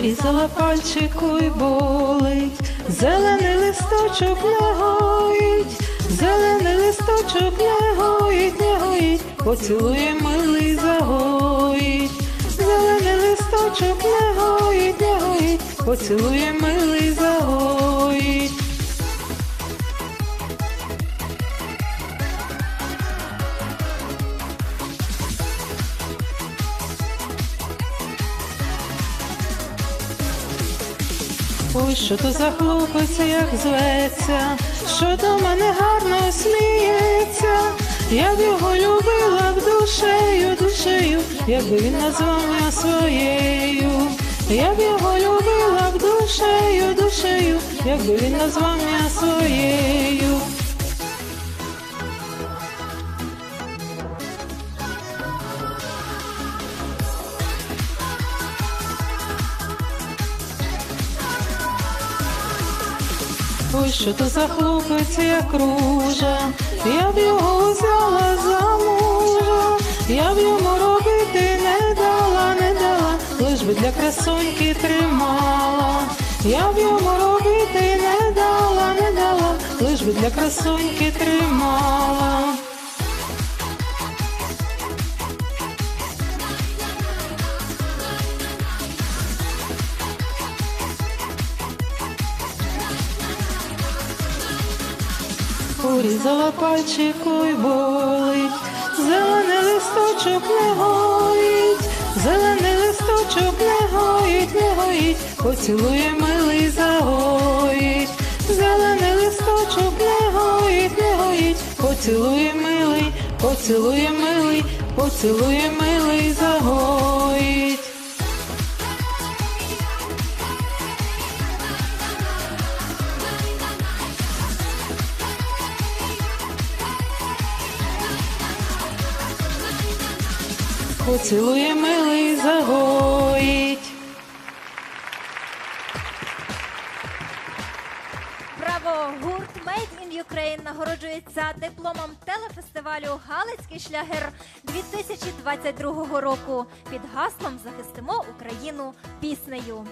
Порізала пальчику й болить, зелений листочок не гоїть, зелений листочок не гоїть, не гоїть, поцілує милий загоїть, зелений листочок не гоїть, не гоїть, поцілує милий загоїть. Ой, що то за хлопець, як зветься, що до мене гарно сміється. Я б його любила б душею, душею, якби він назвав мене своєю. Я б його любила б душею, душею, якби він назвав мене своєю. Ой, що то за хлопець, як ружа, я б його взяла за мужа, я б йому робити не дала, не дала, лиш би для красоньки тримала, я б йому робити не дала, не дала, лиш би для красоньки тримала. Порізала пальчику й болить, зелений листочок не гоїть, зелений листочок не гоїть, не гоїть, поцілує милий загоїть, зелений листочок не гоїть, не гоїть, поцілує милий, поцілує милий, поцілує милий загоїть. Поцілує милий загоїть. Браво! Гурт Made in Ukraine нагороджується дипломом телефестивалю Галицький шлягер 2022 року під гаслом Захистимо Україну піснею.